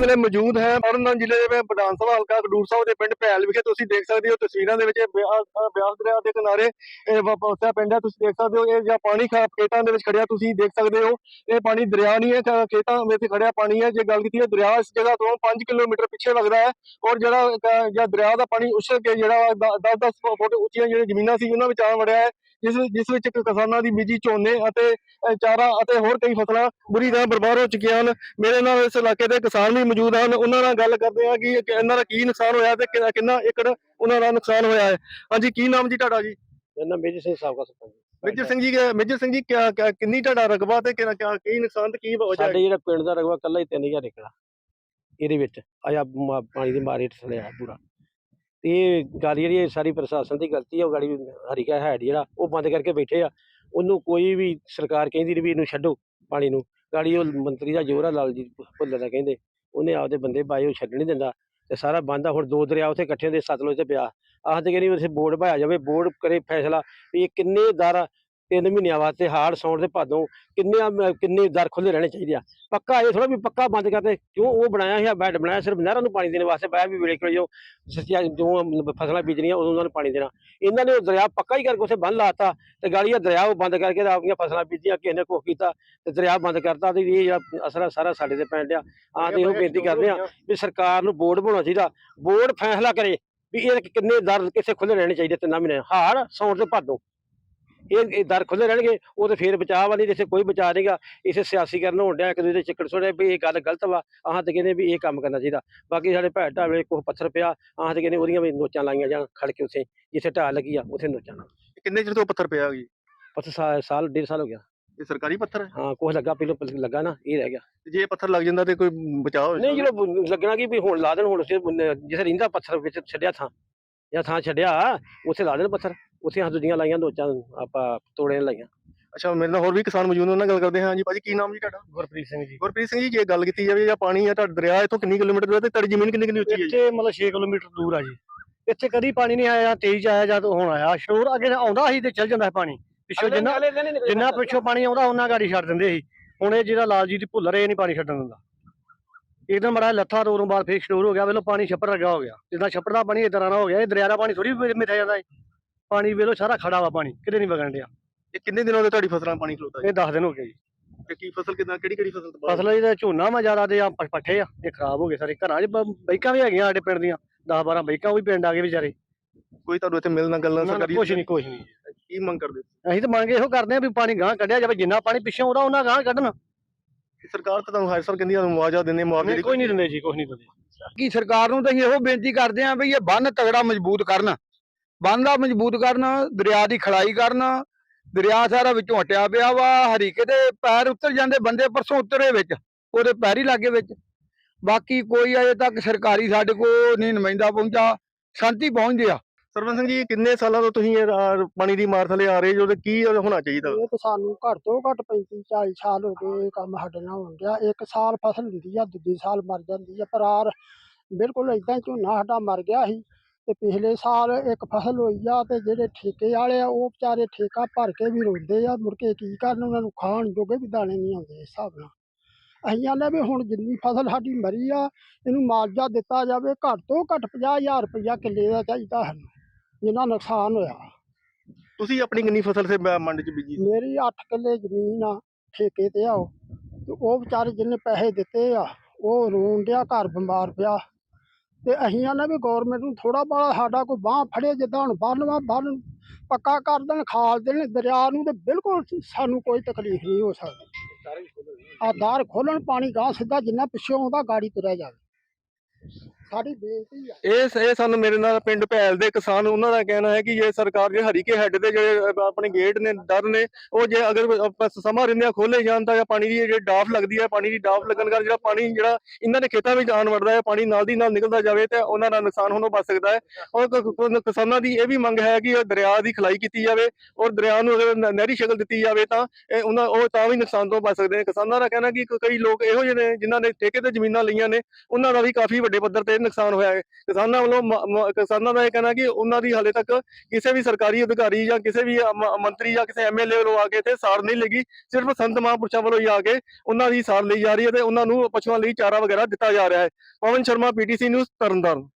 ਵੇਲੇ ਮੌਜੂਦ ਹੈ ਤਰਨਤਾਰਨ ਜ਼ਿਲ੍ਹੇ ਦੇ ਵਿਧਾਨ ਸਭਾ ਹਲਕਾ ਖਡੂਰ ਸਾਹਿਬ ਦੇ ਪਿੰਡ ਭੈਲ ਵਿਖੇ। ਤੁਸੀਂ ਦੇਖ ਸਕਦੇ ਹੋ ਤਸਵੀਰਾਂ ਦੇ ਵਿੱਚ ਬਿਆਸ ਦਰਿਆ ਦੇ ਕਿਨਾਰੇ ਵਸਿਆ ਪਿੰਡ ਹੈ। ਤੁਸੀਂ ਦੇਖ ਸਕਦੇ ਹੋ ਇਹ ਜਿਹੜਾ ਪਾਣੀ ਖਾ- ਖੇਤਾਂ ਦੇ ਵਿੱਚ ਖੜਿਆ ਤੁਸੀਂ ਦੇਖ ਸਕਦੇ ਹੋ। ਇਹ ਪਾਣੀ ਦਰਿਆ ਨਹੀਂ ਹੈ ਖੇਤਾਂ ਵਿੱਚ ਖੜਿਆ ਪਾਣੀ ਹੈ। ਜੇ ਗੱਲ ਕੀਤੀ ਹੈ ਦਰਿਆ, ਇਸ ਜਗ੍ਹਾ ਤੋਂ 5 ਕਿਲੋਮੀਟਰ ਪਿੱਛੇ ਵਗਦਾ ਹੈ ਔਰ ਜਿਹੜਾ ਜਿਹੜਾ ਦਰਿਆ ਦਾ ਪਾਣੀ ਉਛਲ ਕੇ ਜਿਹੜਾ 10-10 ਫੁੱਟ ਉੱਚੀਆਂ ਜਿਹੜੀਆਂ ਜ਼ਮੀਨਾਂ ਸੀ, ਉਹਨਾਂ ਵਿੱਚ ਆ ਵੜਿਆ ਹੈ। ਜਿਸ ਜਿਸ ਵਿੱਚ ਕਿਸਾਨਾਂ ਦੀ ਬੀਜੀ ਝੋਨੇ ਅਤੇ ਚਾਰਾ ਅਤੇ ਹੋਰ ਕਈ ਫਸਲਾਂ ਬੁਰੀ ਤਰ੍ਹਾਂ ਬਰਬਾਦ ਹੋ ਚੁੱਕੀਆਂ ਹਨ। ਮੇਰੇ ਨਾਲ ਇਸ ਇਲਾਕੇ ਦੇ ਕਿਸਾਨ ਵੀ ਮੌਜੂਦ ਹਨ। ਉਹਨਾਂ ਨਾਲ ਗੱਲ ਕਰਦੇ ਹਾਂ ਕਿ ਇਹਨਾਂ ਦਾ ਕੀ ਨੁਕਸਾਨ ਹੋਇਆ ਤੇ ਕਿੰਨਾ ਏਕੜ ਉਹਨਾਂ ਦਾ ਨੁਕਸਾਨ ਹੋਇਆ ਹੈ। ਹਾਂਜੀ ਕੀ ਨਾਮ ਜੀ ਤੁਹਾਡਾ ਜੀ? ਮੇਰਾ ਨਾਮ ਮੇਜਰ ਸਿੰਘ ਸਾਬਕਾ ਸਰਪੰਚ ਮੇਜਰ ਸਿੰਘ ਜੀ ਮੇਜਰ ਸਿੰਘ ਜੀ ਕਿੰਨੀ ਤੁਹਾਡਾ ਰਕਬਾ ਤੇ ਕਿਆ- ਕੀ ਨੁਕਸਾਨ ਤੇ ਕੀ ਵਜ੍ਹਾ ਸਾਡੇ ਜਿਹੜਾ ਪਿੰਡ ਦਾ ਰਕਬਾ ਕੱਲਾ ਹੀ 3000 ਏਕੜ ਆ। ਇਹਦੇ ਵਿੱਚ ਆਇਆ ਮ- ਪਾਣੀ ਦੀ ਮਾਰੇ ਥਲਿਆ ਪੂਰਾ। ਤੇ ਇਹ ਗਾੜੀ ਜਿਹੜੀ ਇਹ ਸਾਰੀ ਪ੍ਰਸ਼ਾਸਨ ਦੀ ਗਲਤੀ ਆ, ਉਹ ਗਾੜੀ ਹਰੀਕਾ ਹੈਡ ਜਿਹੜਾ ਉਹ ਬੰਦ ਕਰਕੇ ਬੈਠੇ ਆ। ਉਹਨੂੰ ਕੋਈ ਵੀ ਸਰਕਾਰ ਕਹਿੰਦੀ ਨੀ ਵੀ ਇਹਨੂੰ ਛੱਡੋ ਪਾਣੀ ਨੂੰ। ਗਾੜੀ ਉਹ ਮੰਤਰੀ ਦਾ ਜੋਰ ਆ, ਲਾਲਜੀਤ ਭੁੱਲਰ ਦਾ ਕਹਿੰਦੇ। ਉਹਨੇ ਆਪਦੇ ਬੰਦੇ ਪਾਏ, ਉਹ ਛੱਡ ਨਹੀਂ ਦਿੰਦਾ। ਤੇ ਸਾਰਾ ਬੰਦ ਆ। ਹੁਣ ਦੋ ਦਰਿਆ ਉੱਥੇ ਇਕੱਠੇ ਹੁੰਦੇ, ਸਤਲੁਜ ਤੇ ਪਿਆ। ਆਹ ਤੇ ਕਹਿੰਦੀ ਉੱਥੇ ਬੋਰਡ ਪਾਇਆ ਜਾਵੇ, ਬੋਰਡ ਕਰੇ ਫੈਸਲਾ ਵੀ ਇਹ ਕਿੰਨੇ ਦਰ ਤਿੰਨ ਮਹੀਨਿਆਂ ਵਾਸਤੇ ਹਾੜ ਸੌਣ ਦੇ ਭਾਦੋਂ ਕਿੰਨੇ ਕਿੰਨੇ ਦਰ ਖੁੱਲੇ ਰਹਿਣੇ ਚਾਹੀਦੇ ਆ। ਪੱਕਾ ਇਹ ਥੋੜਾ ਵੀ ਪੱਕਾ ਬੰਦ ਕਰਦੇ ਕਿਉਂ ਉਹ ਬਣਾਇਆ ਸੀ ਬੈਡ ਬਣਾਇਆ, ਸਿਰਫ ਨਹਿਰਾਂ ਨੂੰ ਪਾਣੀ ਦੇਣ ਵਾਸਤੇ ਪਾਇਆ ਵੀ ਵੇਲੇ ਕੋਲ ਜੋ ਸੱਚੀਆਂ ਜੋ ਫਸਲਾਂ ਬੀਜਣੀਆਂ, ਉਦੋਂ ਉਹਨਾਂ ਨੂੰ ਪਾਣੀ ਦੇਣਾ। ਇਹਨਾਂ ਨੇ ਉਹ ਦਰਿਆ ਪੱਕਾ ਹੀ ਕਰਕੇ ਉੱਥੇ ਬੰਨ ਲਾਤਾ ਤੇ ਗਾਲੀਆ ਦਰਿਆ ਉਹ ਬੰਦ ਕਰਕੇ ਤੇ ਆਪਣੀਆਂ ਫਸਲਾਂ ਬੀਜੀਆਂ, ਕਿਸੇ ਨੇ ਕੁਛ ਕੀਤਾ ਤੇ ਦਰਿਆ ਬੰਦ ਕਰਤਾ ਤੇ ਇਹ ਜਿਹੜਾ ਅਸਰ ਆ, ਸਾਰਾ ਸਾਡੇ ਤੇ ਪੈਣ ਡਿਆ। ਆਹ ਤੇ ਇਹੋ ਬੇਨਤੀ ਕਰਦੇ ਆ ਵੀ ਸਰਕਾਰ ਨੂੰ ਬੋਰਡ ਬਣਾਉਣਾ ਚਾਹੀਦਾ। ਬੋਰਡ ਫੈਸਲਾ ਕਰੇ ਵੀ ਇਹ ਕਿੰਨੇ ਦਰ ਕਿਸੇ ਖੁੱਲੇ ਰਹਿਣੇ ਚਾਹੀਦੇ ਤਿੰਨਾਂ ਮਹੀਨੇ ਹਾੜ ਸੌਣ ਦੇ ਭਾਦੋਂ। ਇਹ ਇਹ ਦਰ ਖੁੱਲੇ ਰਹਿਣਗੇ ਉਹ ਤੇ ਫੇਰ ਬਚਾਅ ਵਾ ਨਹੀਂ ਤੇ ਇੱਥੇ ਕੋਈ ਬਚਾਅ ਨਹੀਂਗਾ। ਇਸੇ ਸਿਆਸੀਕਰਨ ਹੋਣ ਡਿਆ ਇੱਕ ਦੂਜੇ ਦੇ ਚੱਕਰ ਛੋੜੇ ਵੀ ਇਹ ਗੱਲ ਗਲਤ ਵਾ ਆਹਾਂ ਤੇ ਕਹਿੰਦੇ ਵੀ ਇਹ ਕੰਮ ਕਰਨਾ ਚਾਹੀਦਾ। ਬਾਕੀ ਸਾਡੇ ਭੈਣ ਢਾਵੇ ਕੋਲ ਪੱਥਰ ਪਿਆ ਆਹਾਂ ਤੇ ਕਹਿੰਦੇ ਉਹਦੀਆਂ ਵੀ ਨੋਚਾਂ ਲਾਈਆਂ ਜਾਣ ਖੜ ਕੇ ਉੱਥੇ ਜਿੱਥੇ ਢਾਹ ਲੱਗੀ ਆ ਉੱਥੇ ਨੋਚਾਂ। ਕਿੰਨੇ ਚਿਰ ਤੋਂ ਪੱਥਰ ਪਿਆ ਜੀ? ਪੱਥਰ ਸਾਲ ਡੇਢ ਸਾਲ ਹੋ ਗਿਆ। ਇਹ ਸਰਕਾਰੀ ਪੱਥਰ ਹੈ? ਹਾਂ ਕੁਛ ਲੱਗਾ ਪਹਿਲਾਂ ਲੱਗਾ ਨਾ ਇਹ ਰਹਿ ਗਿਆ। ਜੇ ਇਹ ਪੱਥਰ ਲੱਗ ਜਾਂਦਾ ਤੇ ਕੋਈ ਬਚਾਅ ਹੋ ਨਹੀਂ ਜਿਹੜਾ ਲੱਗਣਾ ਕਿ ਵੀ ਹੁਣ ਲਾ ਦੇਣ ਹੁਣ ਜਿੱਥੇ ਰਹਿੰਦਾ ਪੱਥਰ ਵਿੱਚ ਛੱਡਿਆ ਥਾਂ ਜਾਂ ਥਾਂ ਛੱਡਿਆ ਉੱਥੇ ਲਾ ਦੇਣ ਪੱਥਰ। ਉੱਥੇ ਹੱਥ ਦੂਜੀਆਂ ਲਾਈਆਂ ਨੋਚਾਂ ਆਪਾਂ ਤੋੜੇ ਨੇ ਲਾਈਆਂ। ਅੱਛਾ ਮੇਰੇ ਨਾਲ ਹੋਰ ਵੀ ਕਿਸਾਨ ਮੌਜੂਦ ਨੇ ਉਹਨਾਂ ਨਾਲ ਗੱਲ ਕਰਦੇ ਹਾਂ ਜੀ। ਭਾਜੀ ਕੀ ਨਾਮ ਜੀ ਤੁਹਾਡਾ? ਗੁਰਪ੍ਰੀਤ ਸਿੰਘ ਜੀ। ਗੁਰਪ੍ਰੀਤ ਸਿੰਘ ਜੀ ਜੇ ਗੱਲ ਕੀਤੀ ਜਾਵੇ ਜਾਂ ਪਾਣੀ ਹੈ ਤੁਹਾਡਾ ਦਰਿਆ ਇਥੋਂ ਕਿੰਨੀ ਕਿਲੋਮੀਟਰ ਦੂਰ ਹੈ ਤੇ ਤੁਹਾਡੀ ਜ਼ਮੀਨ ਕਿੰਨੀ ਕਿੰਨੀ ਉੱਚੀ ਹੈ ਜੀ? ਇੱਥੇ ਮਤਲਬ 6 ਕਿਲੋਮੀਟਰ ਦੂਰ ਆ ਜੀ। ਇੱਥੇ ਕਦੀ ਪਾਣੀ ਨਹੀਂ ਆਇਆ ਤੇਜ਼ ਆਇਆ ਜਦ ਹੁਣ ਆਇਆ। ਸ਼ੋਰ ਅੱਗੇ ਆਉਂਦਾ ਸੀ ਤੇ ਚੱਲ ਜਾਂਦਾ ਸੀ ਪਾਣੀ। ਪਿੱਛੋਂ ਜਿੰਨਾ ਜਿੰਨਾ ਪਿੱਛੋਂ ਪਾਣੀ ਆਉਂਦਾ ਉਹਨਾਂ ਗਾੜੀ ਛੱਡ ਦਿੰਦੇ ਸੀ। ਹੁਣ ਇਹ ਜਿਹੜਾ ਲਾਲ ਜੀ ਦੀ ਭੁੱਲਰ ਇਹ ਨਹੀਂ ਪਾਣੀ ਛੱਡਣ ਦਿੰਦਾ। ਇੱਕਦਮ ਬੜਾ ਲੱਥਾ ਤੋਂ ਬਾਅਦ ਫੇਰ ਸਟੋਰ ਹੋ ਗਿਆ। ਵੇਲੋ ਪਾਣੀ ਛੱਪੜ ਲੱਗਾ ਹੋ ਗਿਆ। ਜਿੱਦਾਂ ਛੱਪੜ ਦਾ ਪਾਣੀ ਇਦਾਂ ਨਾ ਹੋ ਗਿਆ ਇਹ ਦਰਿਆ ਦਾ ਪਾਣੀ ਥੋੜੀ ਮਿੱਥਿਆ ਜਾਂਦਾ ਹੈ ਪਾਣੀ ਵੇਲੋ ਸਾਰਾ ਖੜਾ ਵਾ ਪਾਣੀ ਕਿਤੇ ਨਹੀਂ ਵਗਣ ਡਿਆ। ਇਹ ਕਿੰਨੇ ਦਿਨਾਂ ਤੋਂ ਤੁਹਾਡੀ ਫਸਲਾਂ ਪਾਣੀ ਖਲੋਤਾ ਇਹ 10 ਦਿਨ ਹੋ ਗਏ ਜੀ। ਹੈ ਤੇ ਕੀ ਫਸਲ ਕਿਦਾਂ ਕਿਹੜੀ ਕਿਹੜੀ ਫਸਲ ਤਬਾਹ ਫਸਲ ਇਹਦਾ ਝੋਨਾ ਮਾ ਜ਼ਿਆਦਾ ਦੇ ਆ ਪੱਠੇ ਆ ਇਹ ਖਰਾਬ ਹੋ ਗਏ ਸਾਰੇ ਘਰਾਂ 'ਚ ਬ- ਬਾਈਕਾਂ ਵੀ ਹੈਗੀਆਂ ਸਾਡੇ ਪਿੰਡ ਦੀਆਂ 10 12 ਬਾਈਕਾਂ ਉਹ ਵੀ ਪਿੰਡ ਆ ਗਏ ਵਿਚਾਰੇ। ਕੋਈ ਤੁਹਾਨੂੰ ਇੱਥੇ ਮਿਲਣਾ ਗੱਲਾਂ ਸਰਕਾਰੀ ਕੁਛ ਨਹੀਂ ਕੁਛ ਨਹੀਂ। ਕੀ ਮੰਗ ਕਰਦੇ ਅਸੀਂ ਤਾਂ ਮੰਗੇ ਇਹੋ ਕਰਦੇ ਆ ਵੀ ਪਾਣੀ ਗਾਂ ਕੱਢਿਆ ਜਾਵੇ ਜਿੰਨਾ ਪਾਣੀ ਪਿੱਛੋਂ ਆਉਂਦਾ ਉਹਨਾਂ ਗਾਂ ਕੱਢਣ। ਸਰਕਾਰ ਤਾਂ ਤੁਹਾਨੂੰ ਹਰ ਸਾਲ ਕਹਿੰਦੀ ਆ ਮੁਆਵਜ਼ਾ ਦਿੰਦੇ ਮੁਆਵਜ਼ੇ ਦੀ ਕੋਈ ਨਹੀਂ ਦਿੰਦੇ ਜੀ ਕੁਛ ਨਹੀਂ ਦਿੰਦੇ। ਕਿ ਸਰਕਾਰ ਨੂੰ ਤਾਂ ਅਸੀਂ ਇਹੋ ਬੇਨਤੀ ਕਰਦੇ ਆਂ ਵੀ ਇਹ ਬੰਨ ਤਗੜਾ ਮਜ਼ਬੂਤ ਕਰਨ। ਬੰਨ ਦਾ ਮਜ਼ਬੂਤ ਕਰਨ ਦਰਿਆ ਦੀ ਖੜਾਈ ਕਰਨ। ਦਰਿਆ ਸਾਰਾ ਵਿੱਚੋਂ ਹਟਿਆ ਪਿਆ ਵਾ ਹਰੀਕੇ ਦੇ ਪੈਰ ਉੱਤਰ ਜਾਂਦੇ ਬੰਦੇ ਪਰਸੋਂ ਉਤਰੇ ਵਿੱਚ ਉਹਦੇ ਪੈਰ ਹੀ ਲੱਗੇ ਵਿੱਚ। ਬਾਕੀ ਕੋਈ ਅਜੇ ਤੱਕ ਸਰਕਾਰੀ ਸਾਡੇ ਕੋਲ ਨਹੀਂ ਨੁਮਾਇੰਦਾ ਪਹੁੰਚਾ ਸ਼ਾਂਤੀ ਪਹੁੰਚਦੇ ਆ ਸਰਵਨ ਸਿੰਘ ਜੀ ਕਿੰਨੇ ਸਾਲਾਂ ਤੋਂ ਤੁਸੀਂ ਇਹ ਰਾ- ਪਾਣੀ ਦੀ ਮਾਰ ਥਲੇ ਆ ਰਹੇ ਜੋ ਤੇ ਕੀ ਹੋਣਾ ਚਾਹੀਦਾ? ਇਹ ਤਾਂ ਸਾਨੂੰ ਘੱਟ ਤੋਂ ਘੱਟ 35 40 ਸਾਲ ਹੋ ਗਏ ਇਹ ਕੰਮ ਸਾਡੇ ਨਾਲ ਹੋਣ ਡਿਆ। ਇੱਕ ਸਾਲ ਫਸਲ ਹੁੰਦੀ ਆ ਦੂਜੇ ਸਾਲ ਮਰ ਜਾਂਦੀ ਆ ਪਰ ਆਰ ਬਿਲਕੁਲ ਏਦਾਂ ਹੀ ਝੋਨਾ ਸਾਡਾ ਮਰ ਗਿਆ ਸੀ। ਤੇ ਪਿਛਲੇ ਸਾਲ ਇੱਕ ਫਸਲ ਹੋਈ ਆ ਤੇ ਜਿਹੜੇ ਠੇਕੇ ਵਾਲੇ ਆ ਉਹ ਵਿਚਾਰੇ ਠੇਕਾ ਭਰ ਕੇ ਵੀ ਰੋਂਦੇ ਆ ਮੁੜ ਕੇ ਕੀ ਕਰਨ ਉਹਨਾਂ ਨੂੰ ਖਾਣ ਜੋਗੇ ਵੀ ਦਾਣੇ ਨਹੀਂ ਆਉਂਦੇ ਇਸ ਹਿਸਾਬ ਨਾਲ। ਅਸੀਂ ਆਨੇ ਵੀ ਹੁਣ ਜਿੰਨੀ ਫਸਲ ਸਾਡੀ ਮਰੀ ਆ ਇਹਨੂੰ ਮੁਆਵਜ਼ਾ ਦਿੱਤਾ ਜਾਵੇ ਘੱਟ ਤੋਂ ਘੱਟ 50000 ਰੁਪਇਆ ਕਿੱਲੇ ਦਾ ਚਾਹੀਦਾ ਸਾਨੂੰ ਜਿੰਨਾ ਨੁਕਸਾਨ ਹੋਇਆ। ਤੁਸੀਂ ਆਪਣੀ ਕਿੰਨੀ ਫਸਲ ਸੇ ਮ- ਮੰਡ ਚ ਬੀਜੀ? ਮੇਰੀ 8 ਕਿੱਲੇ ਜ਼ਮੀਨ ਆ ਠੇਕੇ ਤੇ ਆ ਉਹ ਤੇ ਉਹ ਵਿਚਾਰੇ ਜਿਹਨੇ ਪੈਸੇ ਦਿੱਤੇ ਆ ਉਹ ਰੋਣ ਡਿਆ ਘਰ ਬਿਮਾਰ ਪਿਆ। ਤੇ ਅਸੀਂ ਆਨੇ ਵੀ ਗਵਰਨਮੈਂਟ ਨੂੰ ਥੋੜਾ ਬੜਾ ਸਾਡਾ ਕੋਈ ਬਾਹ ਫੜੇ, ਜਿੱਦਾਂ ਹੁਣ ਬੰਨ੍ਹਵਾ ਬੰਨ ਪੱਕਾ ਕਰ ਦੇਣ, ਖਾਲ ਦੇਣ, ਦਰਿਆ ਨੂੰ ਤੇ ਬਿਲਕੁਲ ਸਾਨੂੰ ਕੋਈ ਤਕਲੀਫ ਨਹੀਂ ਹੋ ਸਕਦੀ। ਆਧਾਰ ਖੋਲਣ ਪਾਣੀ ਗਾਂ ਸਿੱਧਾ ਜਿੰਨਾ ਪਿੱਛੋਂ ਆਉਂਦਾ, ਗਾੜੀ ਤੁਰਿਆ ਜਾਵੇ। ਸਾਡੀ ਬੇਨਤੀ ਆ। ਇਹ ਇਹ ਸਾਨੂੰ ਮੇਰੇ ਨਾਲ ਪਿੰਡ ਭੈਲ ਦੇ ਕਿਸਾਨ ਉਹਨਾਂ ਦਾ ਕਹਿਣਾ ਹੈ ਕਿ ਜੇ ਸਰਕਾਰ ਜੇ ਹਰੀਕੇ ਹੈੱਡ ਦੇ ਜਿਹੜੇ ਆਪਣੇ ਗੇਟ ਨੇ ਦਰ ਨੇ, ਉਹ ਜੇ ਅਗਰ ਸਮਾਂ ਰਹਿੰਦਿਆਂ ਖੋਲੇ ਜਾਣ ਤਾਂ ਪਾਣੀ ਦੀ ਜਿਹੜੀ ਡਾਫ ਲੱਗਦੀ ਹੈ, ਪਾਣੀ ਦੀ ਡਾਫ ਲੱਗਣ ਕਰਕੇ ਜਿਹੜਾ ਪਾਣੀ, ਜਿਹੜਾ ਇਹਨਾਂ ਦੇ ਖੇਤਾਂ ਵਿੱਚ ਆਣ ਵੜਦਾ ਹੈ, ਪਾਣੀ ਨਾਲ ਦੀ ਨਾਲ ਨਿਕਲਦਾ ਜਾਵੇ ਤੇ ਉਹਨਾਂ ਦਾ ਨੁਕਸਾਨ ਹੋਣੋਂ ਬਚ ਸਕਦਾ ਹੈ। ਔਰ ਕਿਸਾਨਾਂ ਦੀ ਇਹ ਵੀ ਮੰਗ ਹੈ ਕਿ ਉਹ ਦਰਿਆ ਦੀ ਖਲਾਈ ਕੀਤੀ ਜਾਵੇ ਔਰ ਦਰਿਆ ਨੂੰ ਅਗਰ ਨਹਿਰੀ ਸ਼ਕਲ ਦਿੱਤੀ ਜਾਵੇ ਤਾਂ ਇਹ ਉਹਨਾਂ, ਉਹ ਤਾਂ ਵੀ ਨੁਕਸਾਨ ਤੋਂ ਬਚ ਸਕਦੇ ਨੇ। ਕਿਸਾਨਾਂ ਦਾ ਕਹਿਣਾ ਕਿ, ਕਈ ਲੋਕ ਇਹੋ ਜਿਹੇ ਨੇ ਜਿਨ੍ਹਾਂ ਨੇ ਠੇਕੇ ਤੇ ਜ਼ਮੀਨਾਂ ਲਈਆਂ ਨੇ, ਉਹਨਾਂ ਦਾ ਵੀ ਕਾਫੀ ਵੱਡੇ ਪੱਧਰ ਤੇ ਨੁਕਸਾਨ ਹੋਇਆ ਹੈ। ਕਿਸਾਨਾਂ ਵੱਲੋਂ ਕਿਸਾਨਾਂ ਦਾ ਇਹ ਕਹਿਣਾ ਕਿ ਉਹਨਾਂ ਦੀ ਹਾਲੇ ਤੱਕ ਕਿਸੇ ਵੀ ਸਰਕਾਰੀ ਅਧਿਕਾਰੀ ਜਾਂ ਕਿਸੇ ਵੀ ਮੰਤਰੀ ਜਾਂ ਕਿਸੇ ਐਮਐਲਏ ਵੱਲੋਂ ਆ ਕੇ ਇੱਥੇ ਸਾਰ ਨਹੀਂ ਲੱਗੀ। ਸਿਰਫ ਸੰਤ ਮਹਾਂਪੁਰਸ਼ਾਂ ਵੱਲੋਂ ਹੀ ਆ ਕੇ ਉਹਨਾਂ ਦੀ ਸਾਰ ਲਈ ਜਾ ਰਹੀ ਹੈ ਤੇ ਉਹਨਾਂ ਨੂੰ ਪਸ਼ੂਆਂ ਲਈ ਚਾਰਾ ਵਗੈਰਾ ਦਿੱਤਾ ਜਾ ਰਿਹਾ ਹੈ। Pawan Sharma, PTC news, Tarn Taran.